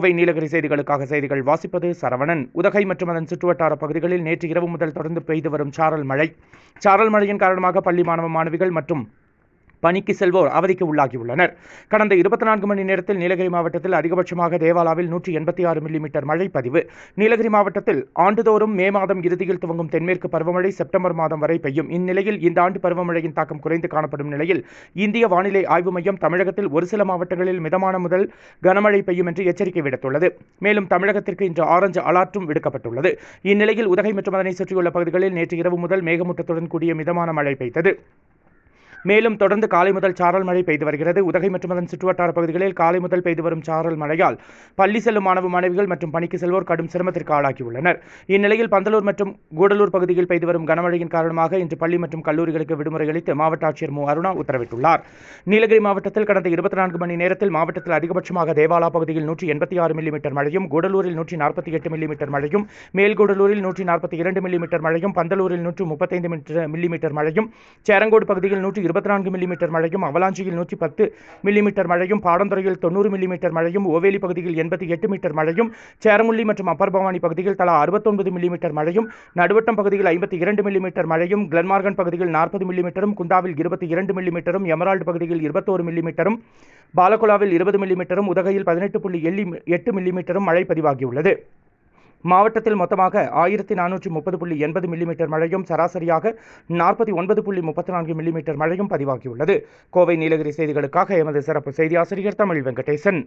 கோவை நீலகிரி செய்திகளுக்காக செய்திகள் வாசிப்பது சரவணன். உதகை மற்றும் அதன் சுற்றுவட்டார பகுதிகளில் நேற்று இரவு முதல் தொடர்ந்து பெய்து வரும் சாரல் மழை. சாரல் மழையின் காரணமாக பள்ளி மாணவ மாணவிகள் மற்றும் பணிக்கு செல்வோர் அவதிக்கு உள்ளாகியுள்ளனர். கடந்த இருபத்தி நான்கு மணி நேரத்தில் நீலகிரி மாவட்டத்தில் அதிகபட்சமாக தேவாலாவில் நூற்றி எண்பத்தி ஆறு மில்லிமீட்டர் மழை பதிவு. நீலகிரி மாவட்டத்தில் ஆண்டுதோறும் மே மாதம் இறுதியில் துவங்கும் தென்மேற்கு பருவமழை செப்டம்பர் மாதம் வரை பெய்யும். இந்நிலையில் இந்த ஆண்டு பருவமழையின் தாக்கம் குறைந்து காணப்படும் நிலையில் இந்திய வானிலை ஆய்வு மையம் தமிழகத்தில் ஒரு சில மாவட்டங்களில் மிதமான முதல் கனமழை பெய்யும் என்று எச்சரிக்கை விடுத்துள்ளது. மேலும் தமிழகத்திற்கு இன்று ஆரஞ்சு அலாற்றும் விடுக்கப்பட்டுள்ளது. இந்நிலையில் உதகை மற்றும் அதனை சுற்றியுள்ள பகுதிகளில் நேற்று இரவு முதல் மேகமூட்டத்துடன் கூடிய மிதமான மழை பெய்தது. மேலும் தொடர்ந்து காலை முதல் சாரல் மழை பெய்து வருகிறது. உதகை மற்றும் அதன் சுற்றுவட்டார பகுதிகளில் காலை முதல் பெய்து வரும் சாரல் மழையால் பள்ளி செல்லும் மாணவ மாணவிகள் மற்றும் பணிக்கு செல்வோர் கடும் சிரமத்திற்கு ஆளாகியுள்ளனர். இந்நிலையில் பந்தலூர் மற்றும் கூடலூர் பகுதியில் பெய்து வரும் கனமழையின் காரணமாக இன்று பள்ளி மற்றும் கல்லூரிகளுக்கு விடுமுறை அளித்து மாவட்ட ஆட்சியர் மு. அருணா உத்தரவிட்டுள்ளார். நீலகிரி மாவட்டத்தில் கடந்த இருபத்தி நான்கு மணி நேரத்தில் மாவட்டத்தில் அதிகபட்சமாக தேவாலா பகுதியில் நூற்றி எண்பத்தி ஆறு மில்லிமீட்டர் மழையும் கூடலூரில் நூற்றி நாற்பத்தி எட்டு மில்லிமீட்டர் மழையும் மேல்கூடலூரில் நூற்றி நாற்பத்தி இரண்டு மில்லிமீட்டர் மழையும் பந்தலூரில் நூற்று முப்பத்தைந்து மில்லிமீட்டர் மழையும் சேரங்கோடு பகுதியில் நூற்றி இருபத்தி நான்கு மில்லிமீட்டர் மழையும் அவலாஞ்சியில் நூற்றி பத்து மில்லிமீட்டர் மழையும் பாடந்துறையில் தொண்ணூறு மில்லிமீட்டர் மழையும் ஓவேலி பகுதியில் எண்பத்தி எட்டு மீட்டர் மழையும் சேரமுள்ளி மற்றும் அப்பர் பவானி பகுதியில் தலா அறுபத்தொன்பது மில்லிமீட்டர் மழையும் நடுவட்டம் பகுதியில் ஐம்பத்தி இரண்டு மில்லிமீட்டர் மழையும் கிளன்மார்கன் பகுதியில் நாற்பது மில்லிமீட்டரும் குண்டாவில் இருபத்தி இரண்டு மில்லிமீட்டரும் எமரால்டு பகுதியில் இருபத்தோரு மில்லிமீட்டரும் பாலகுலாவில் இருபது மில்லிமீட்டரும் உதகையில் பதினெட்டு புள்ளி எள்ளி எட்டு மில்லிமீட்டரும் மழை பதிவாகியுள்ளது. மாவட்டத்தில் மொத்தமாக ஆயிரத்தி நானூற்றி முப்பது புள்ளி எண்பது மில்லிமீட்டர் மழையும் சராசரியாக நாற்பத்தி ஒன்பது புள்ளி முப்பத்தி நான்கு மில்லிமீட்டர் மழையும் பதிவாகியுள்ளது. கோவை நீலகிரி செய்திகளுக்காக எமது சிறப்பு செய்தி ஆசிரியர் தமிழ் வெங்கடேசன்.